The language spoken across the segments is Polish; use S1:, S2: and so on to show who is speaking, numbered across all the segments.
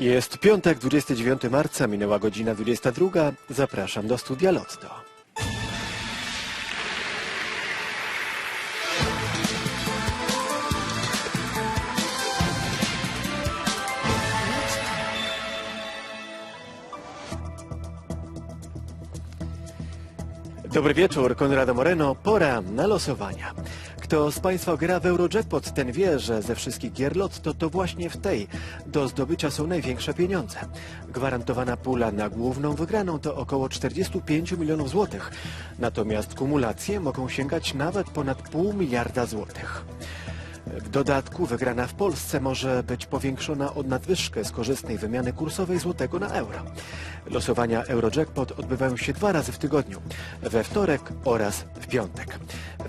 S1: Jest piątek, 29 marca, minęła godzina 22. Zapraszam do studia Lotto. Dobry wieczór, Konrado Moreno. Pora na losowania. Kto z Państwa gra w Eurojackpot, ten wie, że ze wszystkich gier Lotto to właśnie w tej do zdobycia są największe pieniądze. Gwarantowana pula na główną wygraną to około 45 milionów złotych. Natomiast kumulacje mogą sięgać nawet ponad pół miliarda złotych. W dodatku wygrana w Polsce może być powiększona o nadwyżkę z korzystnej wymiany kursowej złotego na euro. Losowania Eurojackpot odbywają się dwa razy w tygodniu, we wtorek oraz w piątek.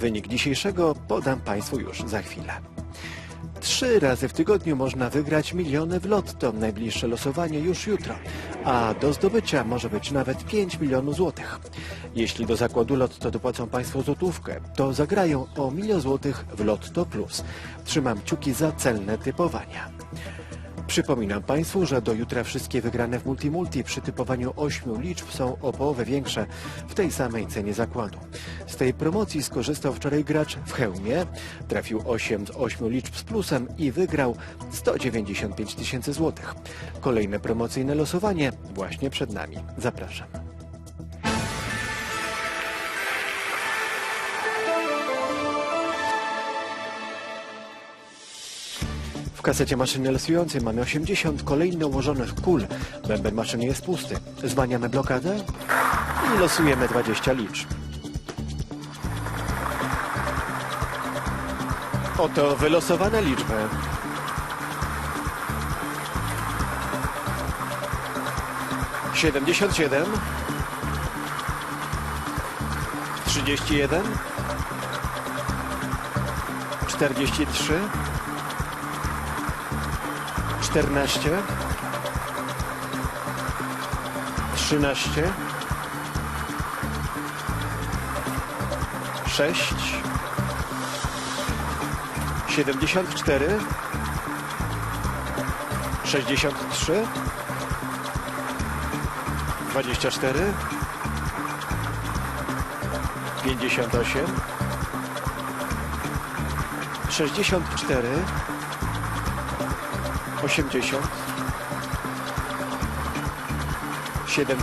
S1: Wynik dzisiejszego podam Państwu już za chwilę. Trzy razy w tygodniu można wygrać miliony w lotto. Najbliższe losowanie już jutro, a do zdobycia może być nawet 5 milionów złotych. Jeśli do zakładu lotto dopłacą Państwo złotówkę, to zagrają o milion złotych w Lotto Plus. Trzymam kciuki za celne typowania. Przypominam Państwu, że do jutra wszystkie wygrane w Multimulti przy typowaniu 8 liczb są o połowę większe w tej samej cenie zakładu. Z tej promocji skorzystał wczoraj gracz w hełmie, trafił 8 z 8 liczb z plusem i wygrał 195 tysięcy złotych. Kolejne promocyjne losowanie właśnie przed nami. Zapraszam. W kasecie maszyny losującej mamy 80 kolejno ułożonych kul. Bęben maszyny jest pusty. Zwaniamy blokadę i losujemy 20 liczb. Oto wylosowane liczby. Siedemdziesiąt siedem, trzydzieści jeden, czterdzieści trzy, czternaście, trzynaście, sześć, siedemdziesiąt cztery, sześćdziesiąt trzy, dwadzieścia 80 79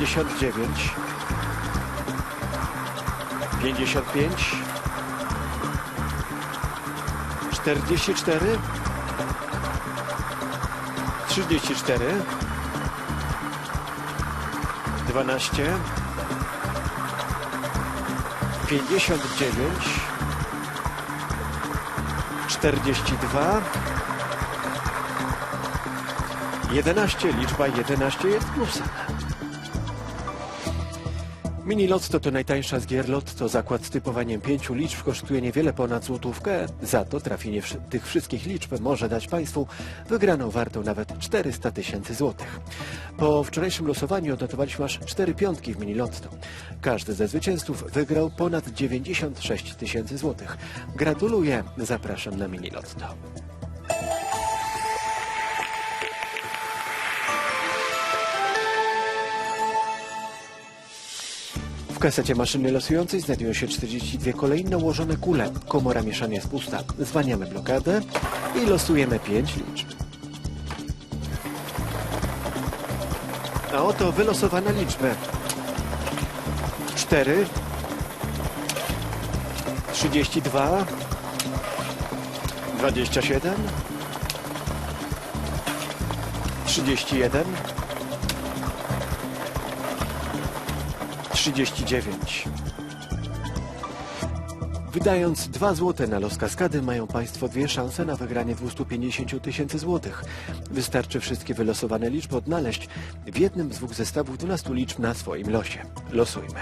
S1: 55 44 34 12 59 42 11, liczba 11 jest plusem. Mini Lotto to najtańsza z gier Lotto. Zakład z typowaniem pięciu liczb kosztuje niewiele ponad złotówkę. Za to trafienie tych wszystkich liczb może dać Państwu wygraną wartą nawet 400 tysięcy złotych. Po wczorajszym losowaniu odnotowaliśmy aż 4 piątki w Mini Lotto. Każdy ze zwycięzców wygrał ponad 96 tysięcy złotych. Gratuluję, zapraszam na Mini Lotto. W kasecie maszyny losującej znajdują się 42 kolejne ułożone kule. Komora mieszania jest pusta. Zwaniamy blokadę i losujemy 5 liczb. A oto wylosowane liczby. 4 32 27 31 39. Wydając 2 złote na los kaskady, mają Państwo dwie szanse na wygranie 250 tysięcy złotych. Wystarczy wszystkie wylosowane liczby odnaleźć w jednym z dwóch zestawów 12 liczb na swoim losie. Losujmy.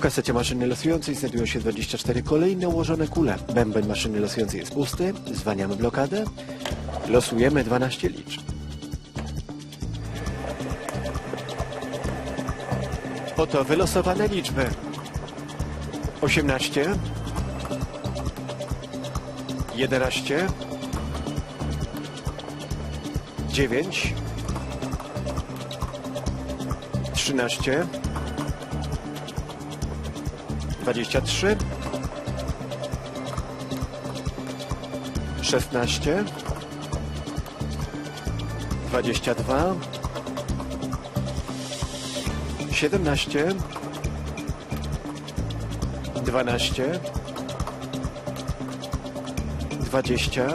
S1: W kasecie maszyny losującej znajdują się 24 kolejne ułożone kule. Bęben maszyny losującej jest pusty. Zwaniamy blokadę. Losujemy 12 liczb. Oto wylosowane liczby. osiemnaście, jedenaście, dziewięć, trzynaście, dwadzieścia trzy, szesnaście, dwadzieścia dwa, siedemnaście, dwanaście, dwadzieścia,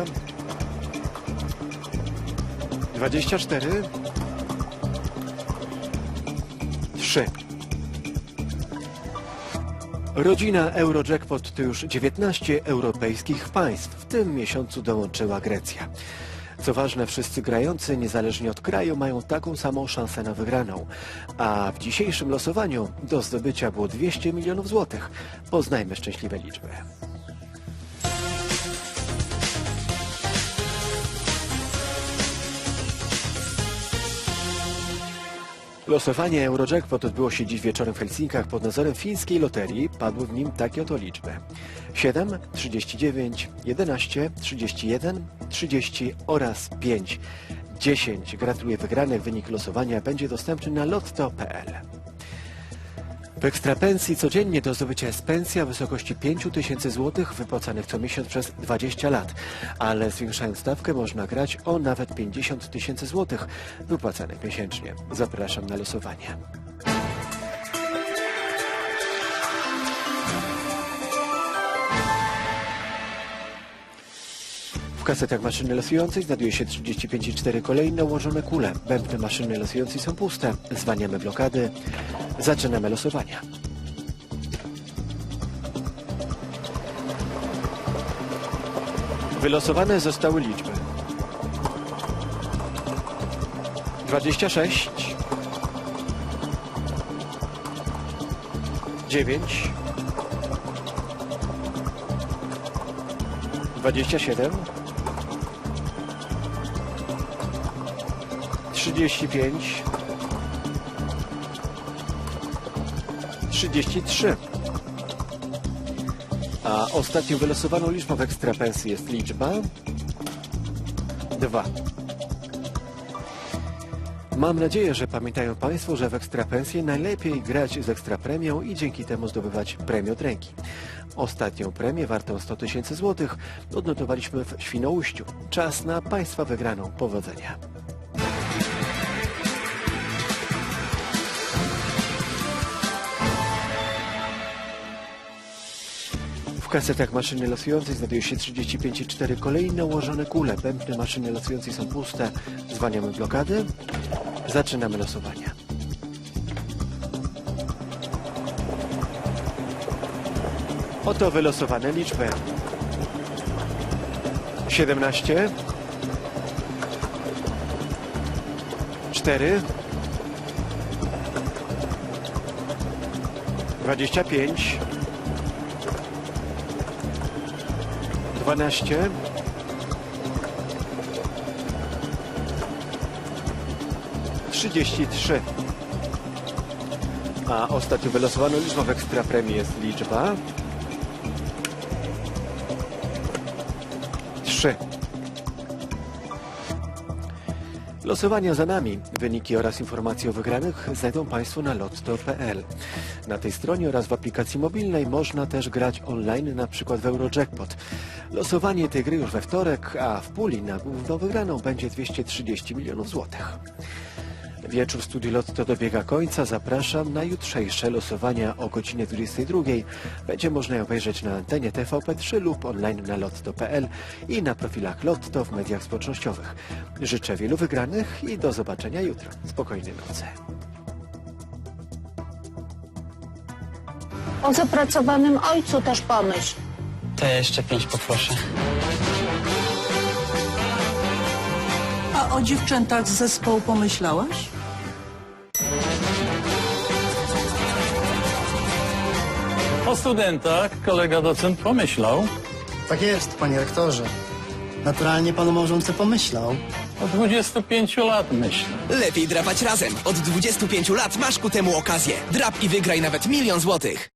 S1: dwadzieścia cztery, trzy. Rodzina Eurojackpot to już 19 europejskich państw. W tym miesiącu dołączyła Grecja. Co ważne, wszyscy grający, niezależnie od kraju, mają taką samą szansę na wygraną. A w dzisiejszym losowaniu do zdobycia było 200 milionów złotych. Poznajmy szczęśliwe liczby. Losowanie Eurojackpot odbyło się dziś wieczorem w Helsinkach pod nadzorem fińskiej loterii. Padły w nim takie oto liczby. 7, 39, 11, 31, 30 oraz 5. 10. Gratuluję wygranych. Wynik losowania będzie dostępny na lotto.pl. W ekstrapensji codziennie do zdobycia jest pensja w wysokości 5 tysięcy złotych wypłacanych co miesiąc przez 20 lat, ale zwiększając stawkę można grać o nawet 50 tysięcy złotych wypłacanych miesięcznie. Zapraszam na losowanie. Kasetach maszyny losującej znajduje się 35,4 kolejne ułożone kule. Bębny maszyny losującej są puste. Zwaniamy blokady. Zaczynamy losowania. Wylosowane zostały liczby 26 9 27 35 33 A ostatnią wylosowaną liczbą w ekstrapensji jest liczba 2 Mam nadzieję, że pamiętają Państwo, że w ekstrapensję najlepiej grać z ekstrapremią i dzięki temu zdobywać premię od ręki. Ostatnią premię wartą 100 tysięcy złotych odnotowaliśmy w Świnoujściu. Czas na Państwa wygraną. Powodzenia. Kasetach maszyny losującej znajduje się 35,4 kolejne ułożone kule. Bębny maszyny losującej są puste. Zwaniamy blokady. Zaczynamy losowanie. Oto wylosowane liczby. 17 4 25 12 33 A ostatnio wylosowaną liczbą w ekstrapremii jest liczba 3 Losowania za nami. Wyniki oraz informacje o wygranych znajdą Państwo na lotto.pl. Na tej stronie oraz w aplikacji mobilnej można też grać online, na przykład w Eurojackpot. Losowanie tej gry już we wtorek, a w puli na główną wygraną będzie 230 milionów złotych. Wieczór w studiu Lotto dobiega końca. Zapraszam na jutrzejsze losowania o godzinie 22. Będzie można je obejrzeć na antenie TVP3 lub online na lotto.pl i na profilach Lotto w mediach społecznościowych. Życzę wielu wygranych i do zobaczenia jutro. Spokojnej nocy.
S2: O zapracowanym ojcu też pomyśl.
S3: To ja jeszcze pięć poproszę.
S4: A o dziewczętach z zespołu pomyślałaś?
S5: O studentach kolega docent pomyślał.
S6: Tak jest, panie rektorze. Naturalnie pan o małżonce pomyślał.
S5: Od 25 lat myślę.
S7: Lepiej drapać razem. Od 25 lat masz ku temu okazję. Drap i wygraj nawet milion złotych.